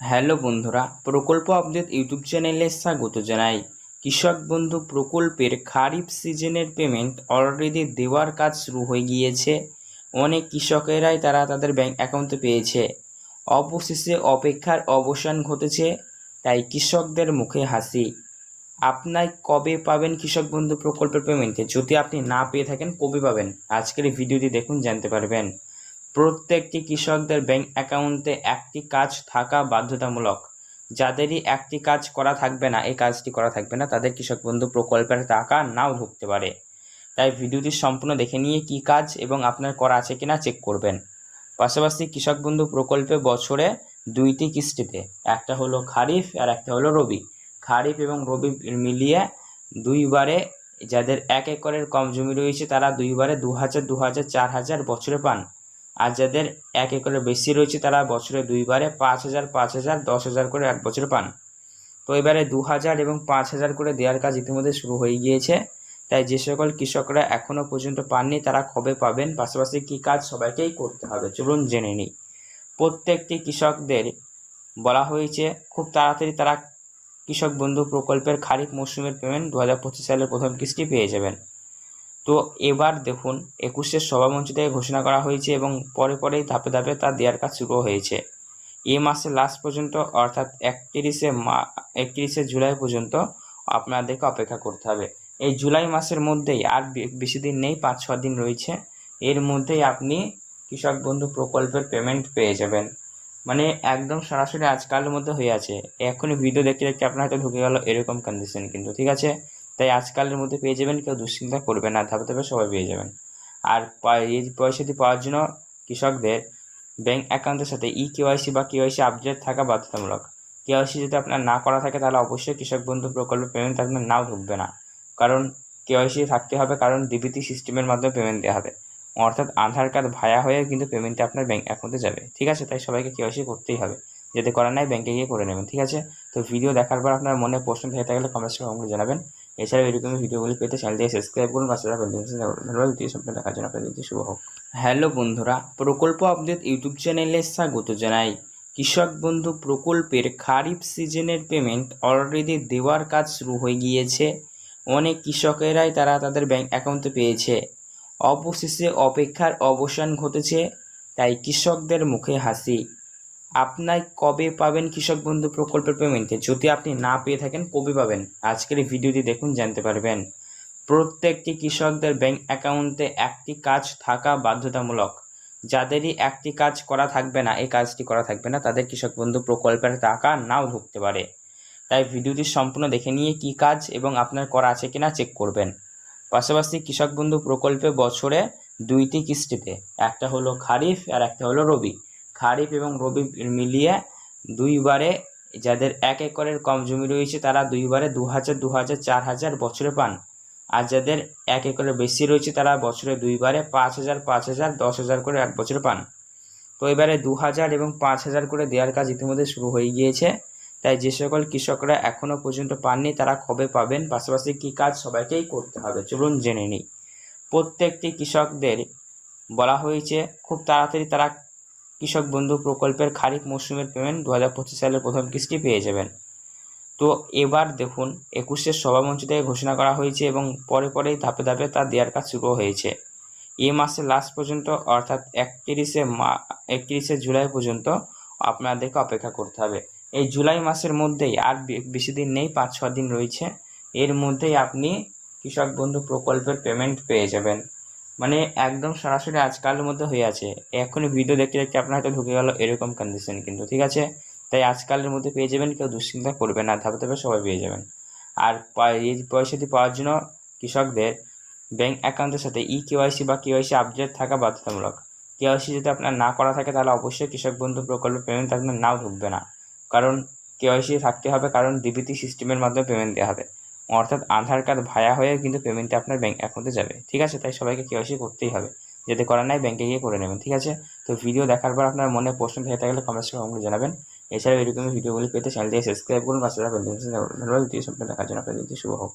Hello বন্ধুরা, প্রকল্প update YouTube চ্যানেলে স্বাগত জানাই। কৃষক বন্ধু প্রকল্পের খারিফ সিজনের পেমেন্ট অলরেডি দেওয়ার কাজ শুরু হয়ে গিয়েছে। অনেক কৃষকেরাই তারা তাদের ব্যাংক অ্যাকাউন্টে পেয়েছে। অবশেষে অপেক্ষার অবসান ঘটেছে, তাই কৃষকদের মুখে হাসি। আপনার কবে পাবেন কৃষক বন্ধু প্রকল্পের পেমেন্টে যদি আপনি না পেয়ে থাকেন, কবে পাবেন? আজকের ভিডিওটি দেখুন, জানতে পারবেন। প্রত্যেকটি কৃষকদের ব্যাংক অ্যাকাউন্টে একটি কাজ থাকা বাধ্যতামূলক। যাদেরই একটি কাজ করা থাকবে না, এই কাজটি করা থাকবে না, তাদের কৃষক বন্ধু প্রকল্পের টাকা নাও ঢুকতে পারে। তাই ভিডিওটি সম্পূর্ণ দেখে নিয়ে কি কাজ এবং আপনার করা আছে কিনা চেক করবেন। পাশাপাশি কৃষক বন্ধু প্রকল্পে বছরে দুইটি কিস্তিতে, একটা হলো খারিফ আর একটা হলো রবি। খারিফ এবং রবি মিলিয়ে দুইবারে যাদের এক একরের কম জমি রয়েছে, তারা দুইবারে দু হাজার দু হাজার চার হাজার বছরে পান। আর যাদের এক একরের বেশি রয়েছে, তারা বছরে দুইবারে পাঁচ হাজার পাঁচ হাজার, দশ হাজার করে এক বছরে পান। তো এবারে দু হাজার এবং পাঁচ হাজার করে দেওয়ার কাজ ইতিমধ্যে শুরু হয়ে গিয়েছে। তাই যে সকল কৃষকরা এখনও পর্যন্ত পাননি, তারা কবে পাবেন, পাশাপাশি কী কাজ সবাইকেই করতে হবে, চলুন জেনে নিই। প্রত্যেকটি কৃষকদের বলা হয়েছে, খুব তাড়াতাড়ি তারা কৃষক বন্ধু প্রকল্পের খারিফ মৌসুমের পেমেন্ট দু হাজার পঁচিশ সালের প্রথম কিস্তি পেয়ে যাবেন। তো এবার দেখুন একুশের সভামঞ্চ থেকে ঘোষণা করা হয়েছে এবং পরে পরেই ধাপে ধাপে তা দেওয়ার কাজ শুরু হয়েছে। এ মাসের লাস্ট পর্যন্ত, অর্থাৎ একত্রিশে মা, একত্রিশে জুলাই পর্যন্ত আপনাদেরকে অপেক্ষা করতে হবে। এই জুলাই মাসের মধ্যেই আর বেশি দিন নেই, পাঁচ ছ দিন রয়েছে। এর মধ্যেই আপনি কৃষক বন্ধু প্রকল্পের পেমেন্ট পেয়ে যাবেন। মানে একদম সরাসরি আজকালের মধ্যে হয়ে আছে। এখনই ভিডিও দেখতে দেখতে আপনার হয়তো ঢুকে গেল এরকম কন্ডিশন কিন্তু, ঠিক আছে? তাই আজকালের মধ্যে পেয়ে যাবেন, কেউ দুশ্চিন্তা করবে না, ধাপে ধাপে সবাই পেয়ে যাবেন। আর এই পয়সাটি পাওয়ার জন্য কৃষকদের ব্যাংক অ্যাকাউন্টের সাথে ই কেওয়াইসি বা কেওয়াইসি আপডেট থাকা বাধ্যতামূলক। কেওয়াইসি যদি আপনার না করা থাকে, তাহলে অবশ্যই কৃষক বন্ধু প্রকল্প পেমেন্ট আপনার নাও ঢুকবে না। কারণ কেওয়াইসি থাকতে হবে, কারণ ডিবিটি সিস্টেমের মাধ্যমে পেমেন্ট দেওয়া হবে। অর্থাৎ আধার কার্ড ভায়া হয়ে কিন্তু পেমেন্টটা আপনার ব্যাংক অ্যাকাউন্টে যাবে। ঠিক আছে? তাই সবাইকে কেওয়াইসি করতেই হবে। যদি করার নাই ব্যাংকে গিয়ে করে নেবেন। ঠিক আছে? তো ভিডিও দেখার পর আপনার মনে প্রশ্ন থেকে থাকলে কমেন্টস করে জানাবেন। এছাড়াও এরকমই ভিডিওগুলি পেতে চ্যানেলটিকে সাবস্ক্রাইব করুন, পাশে নোটিফিকেশন ধন্যবাদ ভিডিও সম্পূর্ণ দেখার জন্য আপনাদের শুভ হোক। হ্যালো বন্ধুরা, প্রকল্প আপডেট ইউটিউব চ্যানেলে স্বাগত জানাই। কৃষক বন্ধু প্রকল্পের খারিফ সিজনের পেমেন্ট অলরেডি দেওয়ার কাজ শুরু হয়ে গিয়েছে। অনেক কৃষকেরাই তারা তাদের ব্যাংক অ্যাকাউন্টে পেয়েছে। অবশেষে অপেক্ষার অবসান ঘটেছে, তাই কৃষকদের মুখে হাসি। আপনার কবে পাবেন কৃষক বন্ধু প্রকল্পের পেমেন্টে যদি আপনি না পেয়ে থাকেন, কবে পাবেন? আজকের এই ভিডিওটি দেখুন, জানতে পারবেন। প্রত্যেকটি কৃষকদের ব্যাংক অ্যাকাউন্টে একটি কাজ থাকা বাধ্যতামূলক। যাদেরই একটি কাজ করা থাকবে না, এই কাজটি করা থাকবে না, তাদের কৃষক বন্ধু প্রকল্পের টাকা নাও ঢুকতে পারে। তাই ভিডিওটি সম্পূর্ণ দেখে নিয়ে কি কাজ এবং আপনার করা আছে কিনা চেক করবেন। পাশাপাশি কৃষক বন্ধু প্রকল্পে বছরে দুইটি কিস্তিতে, একটা হলো খারিফ আর একটা হলো রবি। খারিফ এবং রবি মিলিয়ে দুইবারে যাদের এক একরের কম জমি রয়েছে, তারা দুইবারে দু হাজার দু হাজার চার হাজার বছরে পান। আর যাদের এক একরের বেশি রয়েছে, তারা বছরে দুইবারে পাঁচ হাজার পাঁচ হাজার দশ হাজার করে এক বছরে পান। তো এবারে দু হাজার এবং পাঁচ হাজার করে দেওয়ার কাজ ইতিমধ্যে শুরু হয়ে গিয়েছে। তাই যে সকল কৃষকরা এখনও পর্যন্ত পাননি, তারা কবে পাবেন? পাশাপাশি কী কাজ সবাইকেই করতে হবে, চলুন জেনে নিই। প্রত্যেকটি কৃষকদের বলা হয়েছে, খুব তাড়াতাড়ি তারা কৃষক বন্ধু প্রকল্পের খারিফ মৌসুমের পেমেন্ট দু হাজার পঁচিশ সালের প্রথম কিস্তি পেয়ে যাবেন। তো এবার দেখুন একুশের সভামঞ্চ থেকে ঘোষণা করা হয়েছে এবং পরে পরেই ধাপে ধাপে তা দেওয়ার কাজ শুরু হয়েছে। এ মাসে লাস্ট পর্যন্ত, অর্থাৎ একত্রিশে মা, একত্রিশে জুলাই পর্যন্ত আপনাদেরকে অপেক্ষা করতে হবে। এই জুলাই মাসের মধ্যেই আর বেশি দিন নেই পাঁচ ছ দিন রয়েছে। এর মধ্যেই আপনি কৃষক বন্ধু প্রকল্পের পেমেন্ট পেয়ে যাবেন। মানে একদম সরাসরি আজকালের মধ্যে হয়ে আছে। এখনই ভিডিও দেখতে দেখতে আপনার হয়তো ঢুকে গেল এরকম কন্ডিশন কিন্তু, ঠিক আছে? তাই আজকালের মধ্যে পেয়ে যাবেন, কেউ দুশ্চিন্তা করবে না, ধাপে ধাপে সবাই পেয়ে যাবেন। আর এই পয়সাটি পাওয়ার জন্য কৃষকদের ব্যাংক অ্যাকাউন্টের সাথে ই কেওয়াইসি বা কেওয়াইসি আপডেট থাকা বাধ্যতামূলক। কেওয়াইসি যদি আপনার না করা থাকে, তাহলে অবশ্যই কৃষক বন্ধু প্রকল্প পেমেন্ট আপনার নাও ঢুকবে না। কারণ কেওয়াইসি থাকতে হবে, কারণ ডিবিটি সিস্টেমের মাধ্যমে পেমেন্ট দেওয়া হবে। অর্থাৎ আধার কার্ড ভায়া হয়ে কিন্তু পেমেন্টটা আপনার ব্যাঙ্ক অ্যাকাউন্টে যাবে। ঠিক আছে? তাই সবাইকে কেওয়াইসি করতেই হবে। যদি করার নাই ব্যাঙ্কে গিয়ে করে নেবেন। ঠিক আছে? তো ভিডিও দেখার পর আপনার মনে প্রশ্ন থেকে থাকলে কমেন্টস করে জানাবেন। এছাড়াও এরকম ভিডিওগুলি পেতে চ্যানেলটিকে সাবস্ক্রাইব করুন, পাশে বেল ধন্যবাদ। দেখার জন্য আপনাদের শুভ হোক।